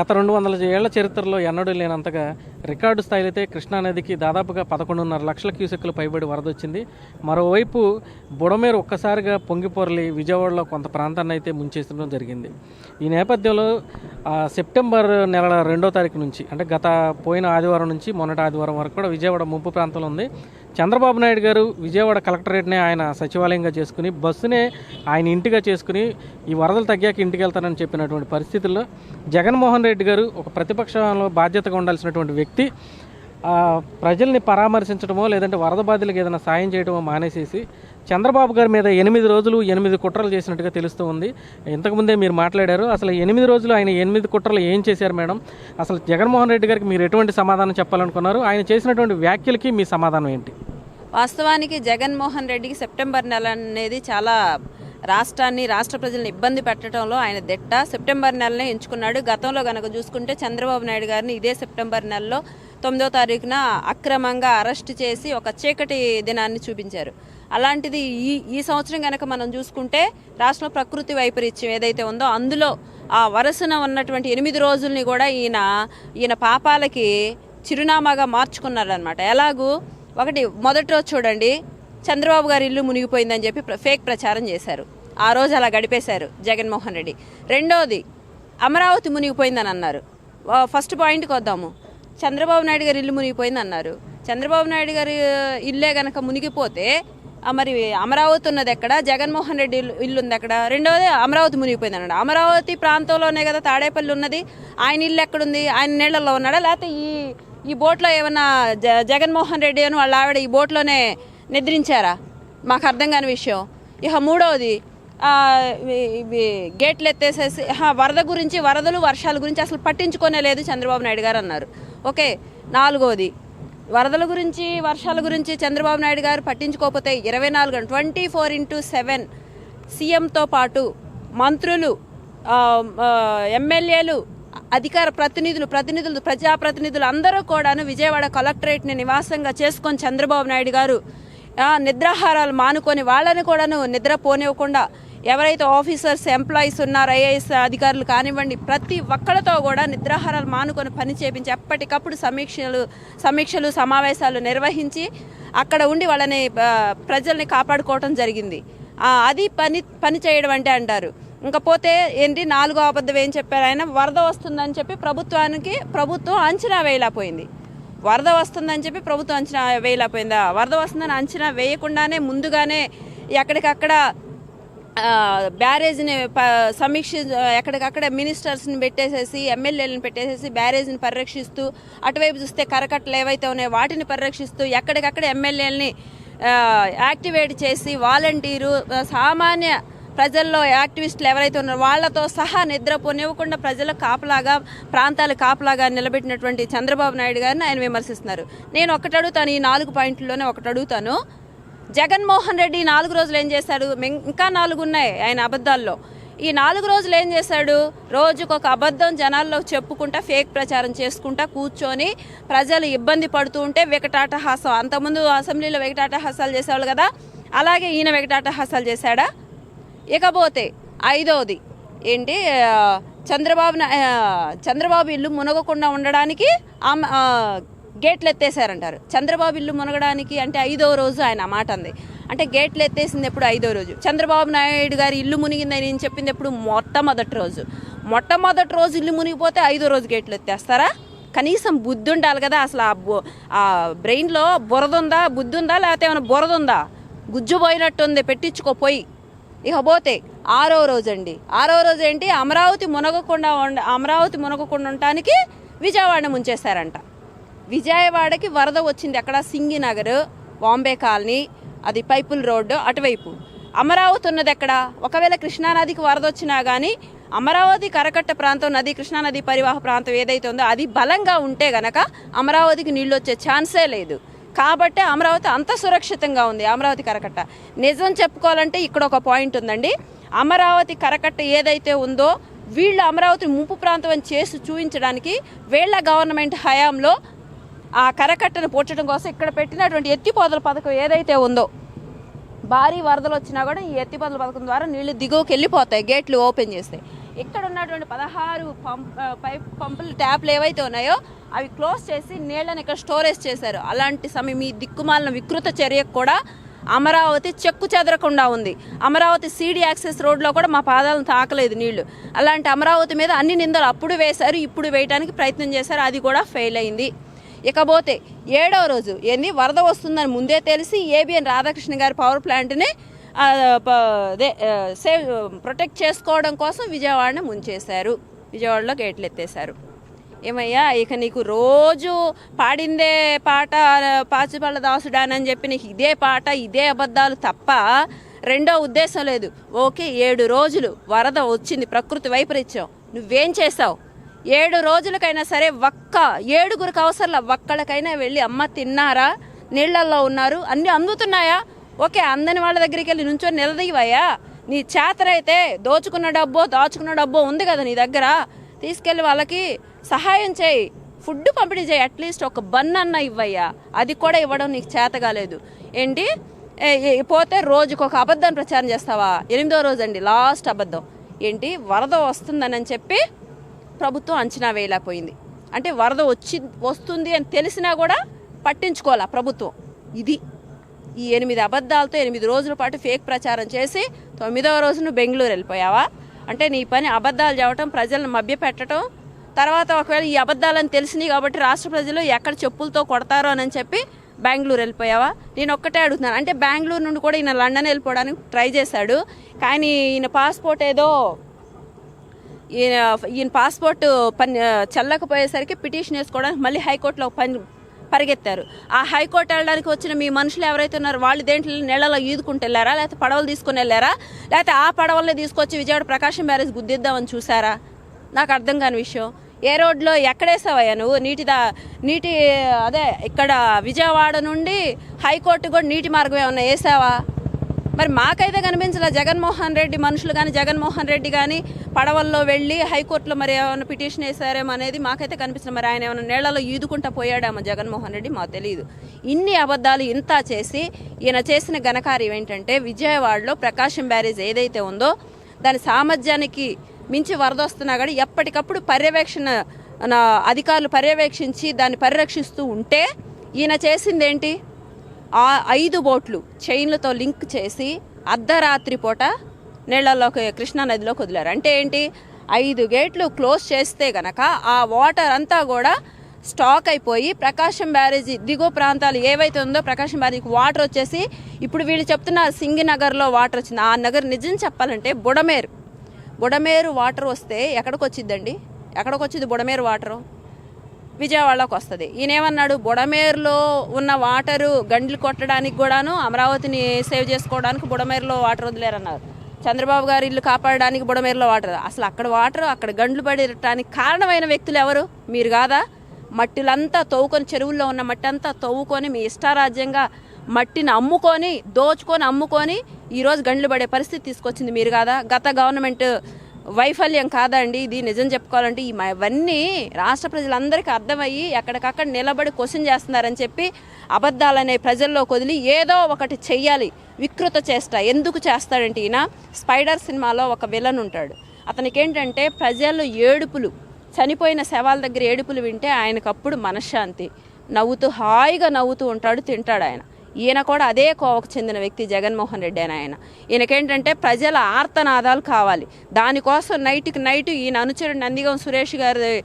గత రెండు వందల ఏళ్ళ చరిత్రలో ఎన్నడూ లేనంతగా రికార్డు స్థాయిలో అయితే కృష్ణానదికి దాదాపుగా పదకొండున్నర లక్షల క్యూసెక్లు పైబడి వరద వచ్చింది మరోవైపు బుడమేరు ఒక్కసారిగా పొంగిపొరలి విజయవాడలో కొంత ప్రాంతాన్ని అయితే ముంచేసడం జరిగింది. ఈ నేపథ్యంలో సెప్టెంబర్ నెల రెండో తారీఖు నుంచి అంటే గత పోయిన ఆదివారం నుంచి మొన్నటి ఆదివారం వరకు కూడా విజయవాడ ముంపు ప్రాంతంలో ఉంది. చంద్రబాబు నాయుడు గారు విజయవాడ కలెక్టరేట్నే ఆయన సచివాలయంగా చేసుకుని బస్సునే ఆయన ఇంటిగా చేసుకుని ఈ వరదలు తగ్గాక ఇంటికి వెళ్తానని చెప్పినటువంటి పరిస్థితుల్లో జగన్మోహన్ రెడ్డి గారు ఒక ప్రతిపక్షంలో బాధ్యతగా ఉండాల్సినటువంటి వ్యక్తి ప్రజల్ని పరామర్శించడమో లేదంటే వరద బాధితులకు ఏదైనా సాయం చేయడమో మానేసేసి చంద్రబాబు గారి మీద ఎనిమిది రోజులు ఎనిమిది కుట్రలు చేసినట్టుగా తెలుస్తూ ఉంది. ఇంతకుముందే మీరు మాట్లాడారు. అసలు ఎనిమిది రోజులు ఆయన ఎనిమిది కుట్రలు ఏం చేశారు మేడం? అసలు జగన్మోహన్ రెడ్డి గారికి మీరు ఎటువంటి సమాధానం చెప్పాలనుకున్నారు? ఆయన చేసినటువంటి వ్యాఖ్యలకి మీ సమాధానం ఏంటి? వాస్తవానికి జగన్మోహన్ రెడ్డికి సెప్టెంబర్ నెల అనేది చాలా రాష్ట్రాన్ని రాష్ట్ర ప్రజలను ఇబ్బంది పెట్టడంలో ఆయన దిట్ట. సెప్టెంబర్ నెలనే ఎంచుకున్నాడు. గతంలో కనుక చూసుకుంటే చంద్రబాబు నాయుడు గారిని ఇదే సెప్టెంబర్ నెలలో తొమ్మిదో తారీఖున అక్రమంగా అరెస్ట్ చేసి ఒక చీకటి దినాన్ని చూపించారు. అలాంటిది ఈ ఈ సంవత్సరం కనుక మనం చూసుకుంటే రాష్ట్రంలో ప్రకృతి వైపరీత్యం ఏదైతే ఉందో అందులో ఆ వరుసన ఉన్నటువంటి ఎనిమిది రోజుల్ని కూడా ఈయన ఈయన పాపాలకి చిరునామాగా మార్చుకున్నారనమాట ఎలాగూ ఒకటి మొదటి రోజు చూడండి చంద్రబాబు గారి ఇల్లు మునిగిపోయిందని చెప్పి ప్ర- ఫేక్ ప్రచారం చేశారు. ఆ రోజు అలా గడిపేశారు జగన్మోహన్ రెడ్డి. రెండోది అమరావతి మునిగిపోయిందని అన్నారు. ఫస్ట్ పాయింట్కి వద్దాము. చంద్రబాబు నాయుడు గారి ఇల్లు మునిగిపోయింది అన్నారు. చంద్రబాబు నాయుడు గారి ఇల్లే గనక మునిగిపోతే మరి అమరావతి ఉన్నది ఎక్కడ? జగన్మోహన్ రెడ్డి ఇల్లు ఉంది అక్కడ రెండవది అమరావతి మునిగిపోయింది అన్నాడు అమరావతి ప్రాంతంలోనే కదా తాడేపల్లి ఉన్నది. ఆయన ఇల్లు ఎక్కడుంది? ఆయన నీళ్ళల్లో ఉన్నాడా? లేకపోతే ఈ ఈ బోట్లో ఏమన్నా జ జగన్మోహన్ రెడ్డి అని వాళ్ళ ఆవిడ ఈ బోట్లోనే నిద్రించారా? మాకు అర్థం కాని విషయం. ఇక మూడవది గేట్లు ఎత్తేసేసి హా, వరద గురించి వరదలు వర్షాల గురించి అసలు పట్టించుకోనే లేదు చంద్రబాబు నాయుడు గారు అన్నారు. ఓకే నాలుగోది వరదల గురించి వర్షాల గురించి చంద్రబాబు నాయుడు గారు పట్టించుకోకపోతే ఇరవై నాలుగు ట్వంటీ ఫోర్ ఇంటూ సెవెన్ సీఎంతో పాటు మంత్రులు ఎమ్మెల్యేలు అధికార ప్రతినిధులు ప్రతినిధులు ప్రజాప్రతినిధులు అందరూ కూడాను విజయవాడ కలెక్టరేట్ని నివాసంగా చేసుకొని చంద్రబాబు నాయుడు గారు నిద్రాహారాలు మానుకొని వాళ్ళని కూడాను నిద్ర పోనివ్వకుండా ఎవరైతే ఆఫీసర్స్ ఎంప్లాయీస్ ఉన్నారో ఐఏఎస్ అధికారులు కానివ్వండి ప్రతి ఒక్కరితో కూడా నిద్రాహారాలు మానుకొని పని చేపించి ఎప్పటికప్పుడు సమీక్షలు సమీక్షలు సమావేశాలు నిర్వహించి అక్కడ ఉండి వాళ్ళని ప్రజల్ని కాపాడుకోవటం జరిగింది. అది పని పని చేయడం అంటే అంటారు. ఇంకపోతే ఏంటి నాలుగో అబద్ధం ఏం చెప్పారు ఆయన? వరద వస్తుందని చెప్పి ప్రభుత్వానికి ప్రభుత్వం అంచనా వేయలేకపోయింది. వరద వస్తుందని చెప్పి ప్రభుత్వం అంచనా వేయలేకపోయిందా? వరద వస్తుందని అంచనా వేయకుండానే ముందుగానే ఎక్కడికక్కడ బ్యారేజ్ని ప సమీక్ష ఎక్కడికక్కడ మినిస్టర్స్ని పెట్టేసేసి ఎమ్మెల్యేలను పెట్టేసేసి బ్యారేజ్ని పరిరక్షిస్తూ అటువైపు చూస్తే కరకట్టలు ఏవైతే ఉన్నాయో వాటిని పరిరక్షిస్తూ ఎక్కడికక్కడ ఎమ్మెల్యేలని యాక్టివేట్ చేసి వాలంటీరు సామాన్య ప్రజల్లో యాక్టివిస్టులు ఎవరైతే ఉన్నారో వాళ్ళతో సహా నిద్రపోనివ్వకుండా ప్రజల కాపలాగా ప్రాంతాల కాపలాగా నిలబెట్టినటువంటి చంద్రబాబు నాయుడు గారిని ఆయన విమర్శిస్తున్నారు. నేను ఒకటి అడుగుతాను ఈ నాలుగు పాయింట్లలోనే ఒకటి అడుగుతాను. జగన్మోహన్ రెడ్డి నాలుగు రోజులు ఏం చేశాడు? ఇంకా నాలుగు ఉన్నాయి ఆయన అబద్ధాల్లో. ఈ నాలుగు రోజులు ఏం చేశాడు? రోజుకు ఒక అబద్ధం జనాల్లో చెప్పుకుంటా ఫేక్ ప్రచారం చేసుకుంటా కూర్చొని ప్రజలు ఇబ్బంది పడుతూ ఉంటే వికటాటహాసం. అంతకుముందు అసెంబ్లీలో వికటాటహాసాలు చేసేవాళ్ళు కదా అలాగే ఈయన వికటాటహాసాలు చేశాడా? ఇకపోతే ఐదవది ఏంటి చంద్రబాబు చంద్రబాబు ఇల్లు మునగకుండా ఉండడానికి ఆమె గేట్లు ఎత్తేసారంటారు చంద్రబాబు ఇల్లు మునగడానికి అంటే ఐదో రోజు ఆయన మాట అంది. అంటే గేట్లు ఎత్తేసింది ఎప్పుడు ఐదో రోజు? చంద్రబాబు నాయుడు గారి ఇల్లు మునిగిందని నేను చెప్పింది ఎప్పుడు మొట్టమొదటి రోజు. మొట్టమొదటి రోజు ఇల్లు మునిగిపోతే ఐదో రోజు గేట్లు ఎత్తేస్తారా కనీసం బుద్ధి ఉండాలి కదా అసలు ఆ బు- ఆ బ్రెయిన్లో బురద ఉందా బుద్ధి ఉందా లేకపోతే ఏమైనా బురద ఉందా గుజ్జు పోయినట్టుంది పెట్టించుకోపోయి ఇక పోతే ఆరో రోజు అండి ఆరో రోజు ఏంటి అమరావతి మునగకుండా ఉండ అమరావతి మునగకుండా ఉండటానికి విజయవాడ ముంచేశారంట. విజయవాడకి వరద వచ్చింది. అక్కడ సింగినగర్ బాంబే కాలనీ అది పైపుల్ రోడ్డు అటువైపు. అమరావతి ఉన్నది ఎక్కడ? ఒకవేళ కృష్ణానదికి వరద వచ్చినా కానీ అమరావతి కరకట్ట ప్రాంతం నది కృష్ణానది పరివాహ ప్రాంతం ఏదైతే ఉందో అది బలంగా ఉంటే గనక అమరావతికి నీళ్ళు వచ్చే ఛాన్సే లేదు. కాబట్టి అమరావతి అంత సురక్షితంగా ఉంది. అమరావతి కరకట్ట. నిజం చెప్పుకోవాలంటే ఇక్కడ ఒక పాయింట్ ఉందండి. అమరావతి కరకట్ట ఏదైతే ఉందో వీళ్ళు అమరావతి ముంపు ప్రాంతం అని చేసి చూపించడానికి వీళ్ళ గవర్నమెంట్ హయాంలో ఆ కరకట్టను పూడ్చడం కోసం ఇక్కడ పెట్టినటువంటి ఎత్తిపోతల పథకం ఏదైతే ఉందో భారీ వరదలు వచ్చినా కూడా ఈ ఎత్తిపోతల పథకం ద్వారా నీళ్ళు దిగువకి వెళ్ళిపోతాయి గేట్లు ఓపెన్ చేస్తే ఇక్కడ ఉన్నటువంటి పదహారు పంప్ పైప్ పంపులు ట్యాప్లు ఏవైతే ఉన్నాయో అవి క్లోజ్ చేసి నీళ్ళని ఇక్కడ స్టోరేజ్ చేశారు. అలాంటి సమయం ఈ దిక్కుమాలిన వికృత చర్యకు కూడా అమరావతి చెక్కు చెదరకుండా ఉంది. అమరావతి సీడీ యాక్సెస్ రోడ్లో కూడా మా పాదాలను తాకలేదు నీళ్ళు. అలాంటి అమరావతి మీద అన్ని నిందలు అప్పుడు వేశారు ఇప్పుడు వేయడానికి ప్రయత్నం చేశారు అది కూడా ఫెయిల్ అయింది. ఇకపోతే ఏడవ రోజు ఏంది వరద వస్తుందని ముందే తెలిసి ఏబిఎన్ రాధాకృష్ణ గారి పవర్ ప్లాంట్ని అదే సేవ్ ప్రొటెక్ట్ చేసుకోవడం కోసం విజయవాడని ముంచేశారు. విజయవాడలో గేట్లు ఎత్తేశారు. ఏమయ్యా ఇక నీకు రోజు పాడిందే పాట పాచిపల్ల దాసుడానని చెప్పి నీకు ఇదే పాట ఇదే అబద్ధాలు తప్ప రెండో ఉద్దేశం లేదు. ఓకే ఏడు రోజులు వరద వచ్చింది ప్రకృతి వైపరీత్యం. నువ్వేం చేసావు ఏడు రోజులకైనా సరే ఒక్క ఏడుగురికి అవసరంలా ఒక్కళ్ళకైనా వెళ్ళి అమ్మ తిన్నారా? నీళ్ళల్లో ఉన్నారు. అన్నీ అందుతున్నాయా? ఓకే అందని వాళ్ళ దగ్గరికి వెళ్ళి నుంచో నిలదీవయ్యా. నీ చేతనైతే దోచుకున్న డబ్బో దాచుకున్న డబ్బో ఉంది కదా నీ దగ్గర. తీసుకెళ్ళి వాళ్ళకి సహాయం చేయి. ఫుడ్ పంపిణీ చేయి. అట్లీస్ట్ ఒక బన్ అన్న ఇవ్వయ్యా. అది కూడా ఇవ్వడం నీకు చేత కాలేదు. ఏంటి? ఏ- పోతే రోజుకు ఒక అబద్ధం ప్రచారం చేస్తావా? ఎనిమిదో రోజు అండి లాస్ట్ అబద్ధం. ఏంటి? వరద వస్తుందని చెప్పి ప్రభుత్వం అంచనా వేయలేకపోయింది. అంటే వరద వచ్చి వస్తుంది అని తెలిసినా కూడా పట్టించుకోవాలా ప్రభుత్వం? ఇది. ఈ ఎనిమిది అబద్ధాలతో ఎనిమిది రోజుల పాటు ఫేక్ ప్రచారం చేసి తొమ్మిదవ రోజున బెంగళూరు వెళ్ళిపోయావా? అంటే నీ పని అబద్ధాలు చెప్పడం ప్రజలను మభ్యపెట్టడం తర్వాత ఒకవేళ ఈ అబద్ధాలని తెలిసినాయి కాబట్టి రాష్ట్ర ప్రజలు ఎక్కడ చెప్పులతో కొడతారో అని చెప్పి బెంగళూరు వెళ్ళిపోయావా? నేను ఒక్కటే అడుగుతున్నాను. అంటే బెంగళూరు నుండి కూడా ఈయన లండన్ వెళ్ళిపోవడానికి ట్రై చేశాడు. కానీ ఈయన పాస్పోర్ట్ ఏదో ఈయన ఈయన పాస్పోర్ట్ పని చల్లకపోయేసరికి పిటిషన్ వేసుకోవడానికి మళ్ళీ హైకోర్టులో పని పరిగెత్తారు. ఆ హైకోర్టు వెళ్ళడానికి వచ్చిన మీ మనుషులు ఎవరైతే ఉన్నారో వాళ్ళు దేంట్లో నెలలో ఈదుకుంటూ వెళ్ళారా? లేకపోతే పడవలు తీసుకుని వెళ్ళారా? లేకపోతే ఆ పడవల్ని తీసుకొచ్చి విజయవాడ ప్రకాశం బ్యారేజ్ గుద్దిద్దామని చూసారా? నాకు అర్థం కాని విషయం. ఏ రోడ్లో ఎక్కడేసావయ్యా నువ్వు? నీటి దా నీటి అదే ఇక్కడ విజయవాడ నుండి హైకోర్టు కూడా నీటి మార్గం ఏమన్నా వేసావా? మరి మాకైతే కనిపించలే. జగన్మోహన్ రెడ్డి మనుషులు కానీ జగన్మోహన్ రెడ్డి కానీ పడవల్లో వెళ్ళి హైకోర్టులో మరి ఏమైనా పిటిషన్ వేశారేమో అనేది మాకైతే కనిపించిన మరి ఆయన ఏమైనా నీళ్ళలో ఈదుకుంటా పోయాడేమో జగన్మోహన్ రెడ్డి మాకు తెలియదు ఇన్ని అబద్ధాలు ఇంత చేసి ఈయన చేసిన ఘనకార్యం ఏంటంటే విజయవాడలో ప్రకాశం బ్యారేజ్ ఏదైతే ఉందో దాని సామర్థ్యానికి మించి వరద వస్తున్నా కానీ ఎప్పటికప్పుడు పర్యవేక్షణ నా అధికారులు పర్యవేక్షించి దాన్ని పరిరక్షిస్తూ ఉంటే ఈయన చేసింది ఏంటి ఆ ఐదు బోట్లు చైన్లతో లింక్ చేసి అర్ధరాత్రి పూట నీళ్ళలోకి కృష్ణానదిలోకి వదిలారు. అంటే ఏంటి? ఐదు గేట్లు క్లోజ్ చేస్తే గనక ఆ వాటర్ అంతా కూడా స్టాక్ అయిపోయి ప్రకాశం బ్యారేజీ దిగువ ప్రాంతాలు ఏవైతే ఉందో ప్రకాశం బ్యారేజీకి వాటర్ వచ్చేసి ఇప్పుడు వీళ్ళు చెప్తున్నారు సింగినగర్లో వాటర్ వచ్చింది. ఆ నగర్ నిజం చెప్పాలంటే బుడమేరు. బుడమేరు వాటర్ వస్తే ఎక్కడికి వచ్చిందండి ఎక్కడికి వచ్చింది బుడమేరు వాటరు? విజయవాడలోకి వస్తుంది. ఈయనేమన్నాడు బుడమేరులో ఉన్న వాటరు గండ్లు కొట్టడానికి కూడాను అమరావతిని సేవ్ చేసుకోవడానికి బుడమేరులో వాటర్ వదిలేరన్నారు. చంద్రబాబు గారు ఇల్లు కాపాడడానికి బుడమేరులో వాటర్. అసలు అక్కడ వాటర్ అక్కడ గండ్లు పడటానికి కారణమైన వ్యక్తులు ఎవరు? మీరు కాదా? మట్టిలంతా తవ్వుకొని చెరువుల్లో ఉన్న మట్టి అంతా తవ్వుకొని మీ ఇష్టారాజ్యంగా మట్టిని అమ్ముకొని దోచుకొని అమ్ముకొని ఈరోజు గండ్లు పడే పరిస్థితి తీసుకొచ్చింది మీరు కాదా? గత గవర్నమెంట్ వైఫల్యం కాదండి. ఇది నిజం చెప్పుకోవాలంటే ఈ ఇవన్నీ రాష్ట్ర ప్రజలందరికీ అర్థమయ్యి ఎక్కడికక్కడ నిలబడి క్వశ్చన్ చేస్తున్నారని చెప్పి అబద్ధాలనే ప్రజల్లో కొదిలి ఏదో ఒకటి చెయ్యాలి. వికృత చేష్ట. ఎందుకు చేస్తాడంటే ఈయన స్పైడర్ సినిమాలో ఒక విలన్ ఉంటాడు. అతనికి ఏంటంటే ప్రజలు ఏడుపులు చనిపోయిన శవాల దగ్గర ఏడుపులు వింటే ఆయనకప్పుడు మనశ్శాంతి. నవ్వుతూ హాయిగా నవ్వుతూ ఉంటాడు తింటాడు ఆయన. ఈయన కూడా అదే కోవకు చెందిన వ్యక్తి జగన్మోహన్ రెడ్డి అని ఆయన. ఈయనకేంటంటే ప్రజల ఆర్తనాదాలు కావాలి. దానికోసం నైట్కి నైట్ ఈయన అనుచరుడు నందిగం సురేష్ గారి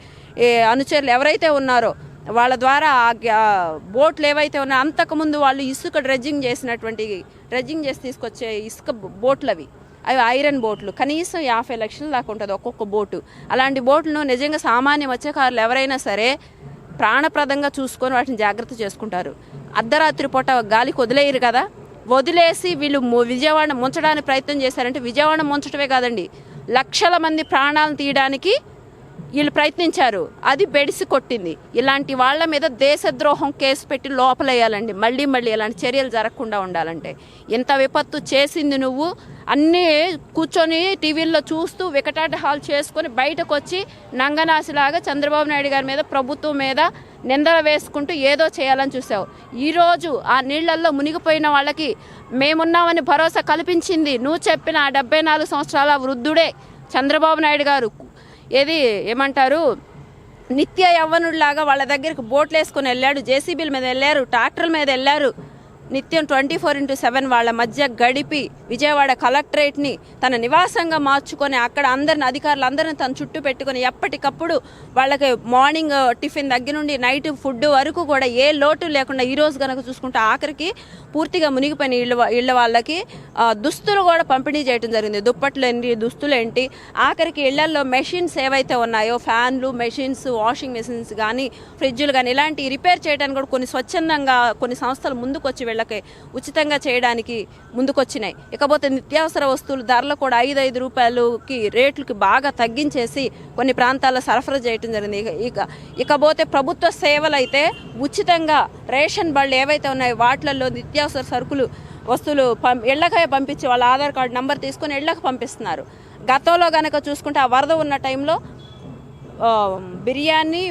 అనుచరులు ఎవరైతే ఉన్నారో వాళ్ళ ద్వారా ఆ గ్యా- బోట్లు ఏవైతే ఉన్నాయో అంతకుముందు వాళ్ళు ఇసుక డ్రెడ్జింగ్ చేసినటువంటి డ్రెడ్జింగ్ చేసి తీసుకొచ్చే ఇసుక బోట్లు అవి అవి ఐరన్ బోట్లు. కనీసం యాభై లక్షలు దాకా ఉంటుంది ఒక్కొక్క బోటు. అలాంటి బోట్లను నిజంగా సామాన్య మత్స్యకారులు ఎవరైనా సరే ప్రాణప్రదంగా చూసుకొని వాటిని జాగ్రత్త చేసుకుంటారు. అర్ధరాత్రి పూట గాలికి వదిలేయరు కదా. వదిలేసి వీళ్ళు ము- విజయవాడ ముంచడానికి ప్రయత్నం చేశారంటే విజయవాడ ముంచటమే కాదండి. లక్షల మంది ప్రాణాలను తీయడానికి వీళ్ళు ప్రయత్నించారు. అది బెడిసి కొట్టింది. ఇలాంటి వాళ్ళ మీద దేశద్రోహం కేసు పెట్టి లోపలేయాలండి. మళ్ళీ మళ్ళీ ఇలాంటి చర్యలు జరగకుండా ఉండాలంటే. ఇంత విపత్తు చేసింది నువ్వు. అన్నీ కూర్చొని టీవీల్లో చూస్తూ వికటాట హాల్ చేసుకొని బయటకు వచ్చి నంగనాసిలాగా చంద్రబాబు నాయుడు గారి మీద ప్రభుత్వం మీద నిందలు వేసుకుంటూ ఏదో చేయాలని చూసావు. ఈరోజు ఆ నీళ్ళల్లో మునిగిపోయిన వాళ్ళకి మేమున్నామని భరోసా కల్పించింది. నువ్వు చెప్పిన ఆ డెబ్బై నాలుగు సంవత్సరాల వృద్ధుడే చంద్రబాబు నాయుడు గారు. ఏది ఏమంటారు? నిత్య యవ్వనుడిలాగా వాళ్ళ దగ్గరికి బోట్లు వేసుకొని వెళ్ళాడు జేసీబీల మీద వెళ్ళారు ట్రాక్టర్ల మీద వెళ్ళారు. నిత్యం ట్వంటీ ఫోర్ ఇంటూ సెవెన్ వాళ్ళ మధ్య గడిపి విజయవాడ కలెక్టరేట్ని తన నివాసంగా మార్చుకొని అక్కడ అందరిని అధికారులు అందరిని తన చుట్టూ పెట్టుకొని ఎప్పటికప్పుడు వాళ్ళకి మార్నింగ్ టిఫిన్ దగ్గర నుండి నైట్ ఫుడ్ వరకు కూడా ఏ లోటు లేకుండా ఈరోజు కనుక చూసుకుంటే ఆఖరికి పూర్తిగా మునిగిపోయిన ఇళ్ళ ఇళ్ళ వాళ్ళకి దుస్తులు కూడా పంపిణీ చేయడం జరిగింది. దుప్పట్లు ఏంటి దుస్తులు ఏంటి? ఆఖరికి ఇళ్ళల్లో మెషిన్స్ ఏవైతే ఉన్నాయో ఫ్యాన్లు మెషిన్స్ వాషింగ్ మెషిన్స్ కానీ ఫ్రిడ్జ్లు కానీ ఇలాంటి రిపేర్ చేయడానికి కూడా కొన్ని స్వచ్ఛందంగా కొన్ని సంస్థలు ముందుకొచ్చి వీళ్ళకి ఉచితంగా చేయడానికి ముందుకొచ్చినాయి. ఇకపోతే నిత్యావసర వస్తువుల ధరలు కూడా ఐదు ఐదు రూపాయలకి రేట్లకి బాగా తగ్గించేసి కొన్ని ప్రాంతాల్లో సరఫరా చేయడం జరిగింది. ఇక ఇక ఇకపోతే ప్రభుత్వ సేవలు అయితే ఉచితంగా రేషన్ బళ్ళు ఏవైతే ఉన్నాయో వాటిలలో నిత్యావసర సరుకులు వస్తువులు పం ఇళ్ళకే పంపించి వాళ్ళ ఆధార్ కార్డు నెంబర్ తీసుకొని ఇళ్ళకి పంపిస్తున్నారు. గతంలో కనుక చూసుకుంటే ఆ వరద ఉన్న టైంలో బిర్యానీ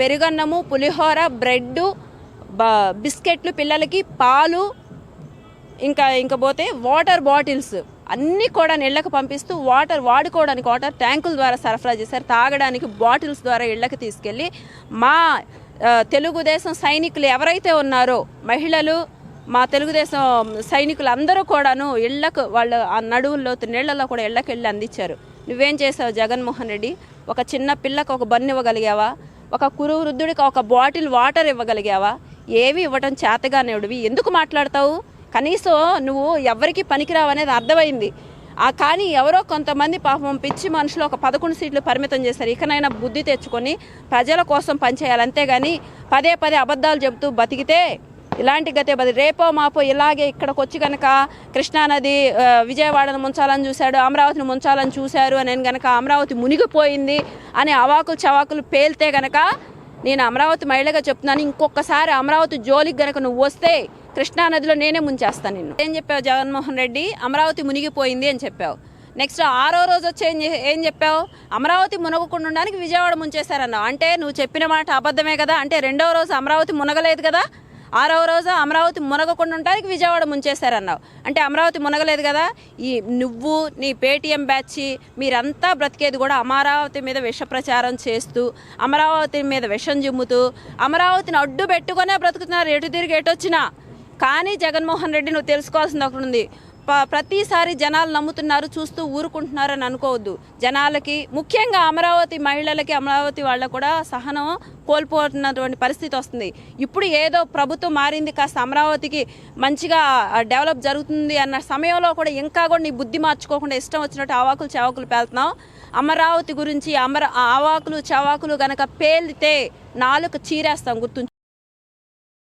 పెరుగన్నము పులిహోర బ్రెడ్ బిస్కెట్లు పిల్లలకి పాలు ఇంకా ఇంకా పోతే వాటర్ బాటిల్స్ అన్నీ కూడా ఇళ్ళకి పంపిస్తూ వాటర్ వాడుకోవడానికి వాటర్ ట్యాంకుల ద్వారా సరఫరా చేశారు. తాగడానికి బాటిల్స్ ద్వారా ఇళ్ళకి తీసుకెళ్ళి మా తెలుగుదేశం సైనికులు ఎవరైతే ఉన్నారో మహిళలు మా తెలుగుదేశం సైనికులు అందరూ కూడాను ఇళ్ళకు వాళ్ళు ఆ నడువుల్లో నీళ్ళలో కూడా ఇళ్ళకి వెళ్ళి అందించారు. నువ్వేం చేసావు జగన్మోహన్ రెడ్డి? ఒక చిన్న పిల్లకు ఒక బన్ను ఇవ్వగలిగావా? ఒక కురు వృద్ధుడికి ఒక బాటిల్ వాటర్ ఇవ్వగలిగావా? ఏవి ఇవ్వటం చేతగానేవుడివి ఎందుకు మాట్లాడతావు? కనీసం నువ్వు ఎవరికి పనికిరావనేది అర్థమైంది. ఆ కానీ ఎవరో కొంతమంది పాపం పిచ్చి మనుషులు ఒక పదకొండు సీట్లు పరిమితం చేశారు. ఇకనైనా బుద్ధి తెచ్చుకొని ప్రజల కోసం పనిచేయాలి. అంతేగాని పదే పదే అబద్ధాలు చెబుతూ బతికితే ఇలాంటి గతే బది రేపో మాపో ఇలాగే ఇక్కడికి వచ్చి కనుక కృష్ణానది విజయవాడను ముంచాలని చూశాడు అమరావతిని ముంచాలని చూశారు అని గనక అమరావతి మునిగిపోయింది అని అవాకులు చవాకులు పేలితే గనక నేను అమరావతి మహిళగా చెప్తున్నాను. ఇంకొకసారి అమరావతి జోలికి గనక నువ్వు వస్తే కృష్ణానదిలో నేనే ముంచేస్తాను నిన్ను. ఏం చెప్పావు జగన్మోహన్ రెడ్డి? అమరావతి మునిగిపోయింది అని చెప్పావు. నెక్స్ట్ ఆరో రోజు వచ్చి ఏం ఏం చెప్పావు? అమరావతి మునగకుండా ఉండడానికి విజయవాడ ముంచేశారన్నావు. అంటే నువ్వు చెప్పిన మాట అబద్ధమే కదా? అంటే రెండవ రోజు అమరావతి మునగలేదు కదా? ఆరవ రోజు అమరావతి మునగకుండా ఉండడానికి విజయవాడ ముంచేశారన్నావు. అంటే అమరావతి మునగలేదు కదా ఈ నువ్వు నీ పేటీఎం బ్యాచ్ మీరంతా బ్రతికేది కూడా అమరావతి మీద విష ప్రచారం చేస్తూ అమరావతి మీద విషం జిమ్ముతూ అమరావతిని అడ్డు పెట్టుకునే బ్రతుకుతున్నారు ఎటు తిరిగి ఎటు వచ్చినా కానీ జగన్మోహన్ రెడ్డి నువ్వు తెలుసుకోవాల్సింది ఒకటి ఉంది. ప్రతిసారి జనాలు నమ్ముతున్నారు చూస్తూ ఊరుకుంటున్నారని అనుకోవద్దు. జనాలకి ముఖ్యంగా అమరావతి మహిళలకి అమరావతి వాళ్ళ కూడా సహనం కోల్పోతున్నటువంటి పరిస్థితి వస్తుంది. ఇప్పుడు ఏదో ప్రభుత్వం మారింది కాస్త అమరావతికి మంచిగా డెవలప్ జరుగుతుంది అన్న సమయంలో కూడా ఇంకా కూడా నీ బుద్ధి మార్చుకోకుండా ఇష్టం వచ్చినట్టు ఆవాకులు చవాకులు పేలుతున్నావు. అమరావతి గురించి అమర ఆవాకులు చవాకులు గనక పేలితే నాలుగు చీరేస్తాం గుర్తుంచు